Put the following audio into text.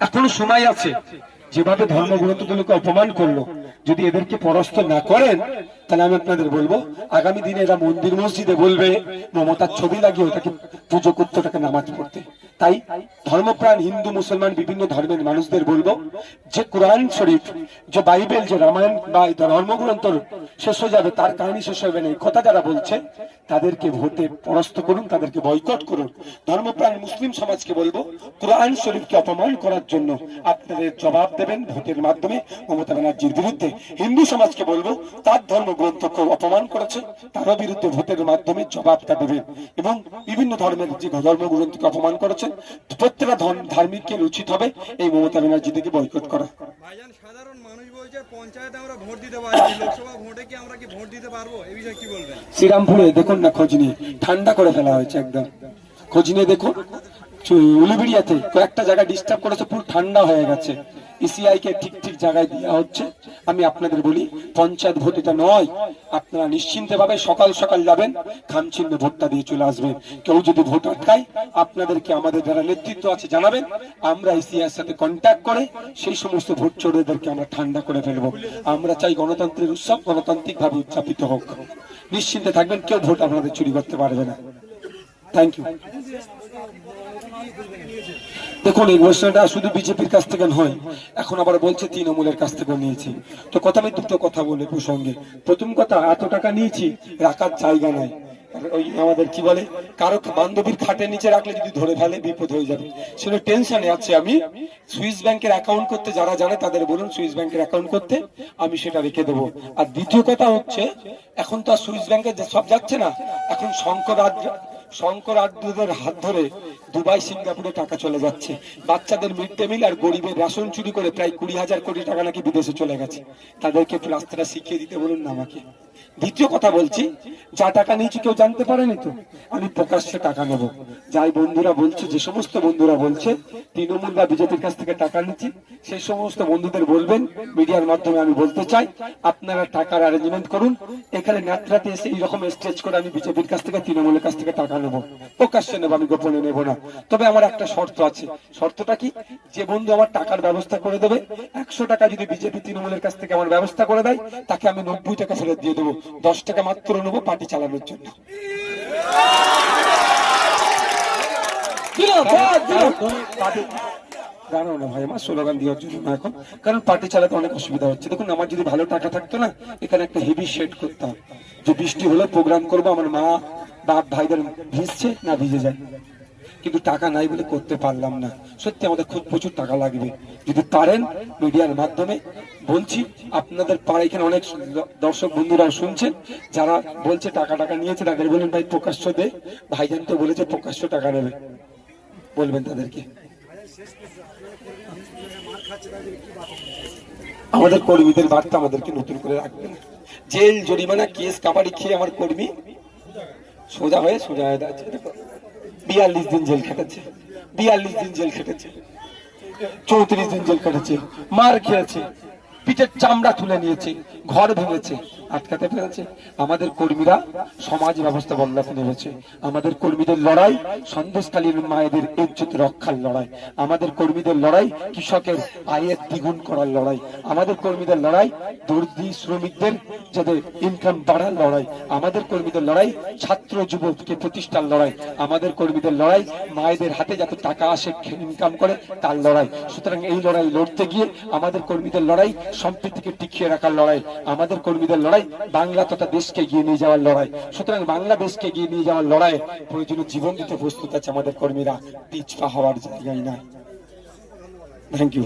এখনও সময় আছে। যেভাবে ধর্মগ্রন্থগুলোকে অপমান করল যদি এদেরকে পরাস্ত না করেন তাহলে আমি আপনাদের বলব, আগামী দিনে এরা মন্দির মসজিদে বলবে, মমতার ছবি লাগিয়ে ওটাকে পুজো করতে, ওটাকে নামাজ পড়তে। তাই ধর্মপ্রাণ হিন্দু, মুসলমান, বিভিন্ন ধর্মের মানুষদের বলব, যে কোরআন শরীফ, যে বাইবেল, যে রামায়ণ বা ধর্মগ্রন্থ শেষ হয়ে যাবে, তার কাহিনী শেষ হবে না। এই কথা যারা বলছে, তাদেরকে ভোটে পরাস্ত করুন, তাদেরকে বয়কট করুন। ধর্মপ্রাণ মুসলিম সমাজকে বলব, কোরআন শরীফকে অপমান করার জন্য আপনাদের জবাব দেবেন ভোটের মাধ্যমে মমতা ব্যানার্জির বিরুদ্ধে। হিন্দু সমাজকে বলব, তার ধর্মগ্রন্থকে অপমান করেছে তারও বিরুদ্ধে ভোটের মাধ্যমে জবাবটা দেবেন এবং বিভিন্ন ধর্মের যে ধর্মগ্রন্থকে অপমান করেছে প্রত্যেকটা ধর্ম- ধার্মিকের উচিত হবে এই মমতা ব্যানার্জি থেকে বয়কট করা। ভাইজান সাধারণ মানুষ বলছে পঞ্চায়েতে আমরা ভোট দিতে পারছি লোকসভা ভোটে কি আমরা কি ভোট দিতে পারব? এই বিষয়ে কি বলবেন? শ্রীরামপুরে দেখুন না খোঁজ নিয়ে। ঠান্ডা করে ফেলা হয়েছে একদম। খোঁজ নিয়ে দেখুন। উলুবেড়িয়াতে কয়েকটা জায়গায় ডিস্টার্ব করেছে পুরো ঠান্ডা হয়ে গেছে। ইসিআই কে ঠিক ঠিক জায়গায় দেওয়া হচ্ছে। আমি আপনাদের বলি, পঞ্চায়েত ভোট এটা নয়। আপনারা নিশ্চিন্তে ভাবে সকাল সকাল যাবেন খামচিহ্ন ভোটটা দিয়ে চলে আসবেন। কেউ যদি ভোট আটকায়, আপনাদেরকে আমাদের যারা নেতৃত্ব আছে জানাবেন। আমরা ইসিআই এর সাথে কন্ট্যাক্ট করে সেই সমস্ত ভোট চোরদেরকে আমরা ঠান্ডা করে ফেলব। আমরা চাই গণতন্ত্রের উৎসব গণতান্ত্রিক ভাবে উদযাপিত হোক। নিশ্চিন্তে থাকবেন, কেউ ভোট আপনাদের চুরি করতে পারবে না। থ্যাংক ইউ দেখুন, এই ঘোষণাটা শুধু বিজেপির কাছ থেকে নয়, এখন আবার বলছে তৃণমূলের কাছ থেকে নিয়েছি। তো কথা আমি দুটো কথা বলে প্রসঙ্গে। প্রথম কথা, এত টাকা নিয়েছি, রাখার জায়গা নাই। ওই আমাদের কি বলে, কারও বান্ধবীর খাটের নিচে রাখলে যদি ধরে ফেলে, বিপদ হয়ে যাবে। সেটা টেনশনে আছে আমি। সুইস ব্যাংকের অ্যাকাউন্ট করতে যারা জানে, তাদের বলুন সুইস ব্যাংকের অ্যাকাউন্ট করতে, আমি সেটা রেখে দেবো। আর দ্বিতীয় কথা হচ্ছে, এখন তো আর সুইস ব্যাংকে সব যাচ্ছে না, এখন শঙ্কর শঙ্কর আড্ডুদের হাত ধরে দুবাই, সিঙ্গাপুরে টাকা চলে যাচ্ছে। বাচ্চাদের মিড ডে মিল আর গরিবের রেশন চুরি করে প্রায় কুড়ি হাজার কোটি টাকা নাকি বিদেশে চলে গেছে। তাদেরকে রাস্তাটা শিখিয়ে দিতে বলুন না আমাকে। দ্বিতীয় কথা বলছি, যা টাকা নিয়েছি কেউ জানতে পারেনি তো? আমি প্রকাশ্যে টাকা নেব। যাই বন্ধুরা বলছে, যে সমস্ত বন্ধুরা বলছে, তৃণমূল বা বিজেপির কাছ থেকে টাকা নিচ্ছি, সেই সমস্ত বন্ধুদের বলবেন, মিডিয়ার মাধ্যমে আমি বলতে চাই, আপনারা টাকার অ্যারেঞ্জমেন্ট করুন। এখানে নাতরাতে এসে এইরকম স্ট্রেচ করে আমি বিজেপির কাছ থেকে, তৃণমূলের কাছ থেকে টাকা নেব। প্রকাশ্যে নেব, আমি গোপনে নেব না। তবে আমার একটা শর্ত আছে। শর্তটা কি? যে বন্ধু আমার টাকার ব্যবস্থা করে দেবে একশো টাকা যদি বিজেপি তৃণমূলের কাছ থেকে আমার ব্যবস্থা করে দেয় তাকে আমি নব্বই টাকা ফেরত দিয়ে দেবো। দশ টাকা মাত্র নেব পার্টি চালানোর জন্য। দাঁড়াও না ভাই আমার স্লোগান দেওয়ার জন্য না এখন। কারণ পার্টি চালাতে অনেক অসুবিধা হচ্ছে। দেখুন আমার যদি ভালো টাকা থাকতো না এখানে একটা হেভি শেড করতাম। যে বৃষ্টি হলে প্রোগ্রাম করব আমার মা বাপ ভাইদের ভিজছে না ভিজে যায়। কিন্তু টাকা নাই বলে করতে পারলাম না। সত্যি আমাদের খুব প্রচুর টাকা লাগবে। যদি পারেন মিডিয়ার মাধ্যমে, বলছি, আপনাদের পাড়া এখানে অনেক দর্শক বন্ধুরা শুনছেন, যারা বলছে টাকা টাকা নিয়েছে, তাদের বলেন ভাই প্রকাশ্য দে। ভাইজান তো বলেছে প্রকাশ্য টাকা নেবে বলবেন তাদেরকে। আমাদের কর্মীদের বার্তা আমাদেরকে নতুন করে রাখবে না। জেল, জরিমানা, কেস, কাবাডি খেয়ে আমার কর্মী সোজা হয়ে সোজা হয়ে যাচ্ছে বিয়াল্লিশ দিন জেল খেটেছে বিয়াল্লিশ দিন জেল খেটেছে চৌত্রিশ দিন জেল খেটেছে মার খেয়েছে। পিঠের চামড়া তুলে নিয়েছে। ঘর ভেঙেছে। আটকাতে পেরেছে। আমাদের কর্মীরা সমাজ ব্যবস্থা বদলাতে নেমেছে। আমাদের কর্মীদের লড়াই সন্দেশকালীন মায়েদের ইজ্জত রক্ষার লড়াই। আমাদের কর্মীদের লড়াই কৃষকের আয়ের দ্বিগুণ করার লড়াই। আমাদের কর্মীদের লড়াই দর্জি শ্রমিকদের যাদের ইনকাম বাড়ার লড়াই। আমাদের কর্মীদের লড়াই ছাত্র যুবককে প্রতিষ্ঠার লড়াই। আমাদের কর্মীদের লড়াই মায়েদের হাতে যাতে টাকা আসে ইনকাম করে, তার লড়াই। সুতরাং এই লড়াই লড়তে গিয়ে আমাদের কর্মীদের লড়াই সম্প্রীতিকে টিকিয়ে রাখার লড়াই। আমাদের কর্মীদের লড়াই বাংলা তথা দেশকে এগিয়ে নিয়ে যাওয়ার লড়াই। সুতরাং বাংলাদেশকে এগিয়ে নিয়ে যাওয়ার লড়াই প্রয়োজনীয় জীবন দিতে প্রস্তুত আছে আমাদের কর্মীরা। পিছপা হওয়ার জায়গায় না থ্যাংক ইউ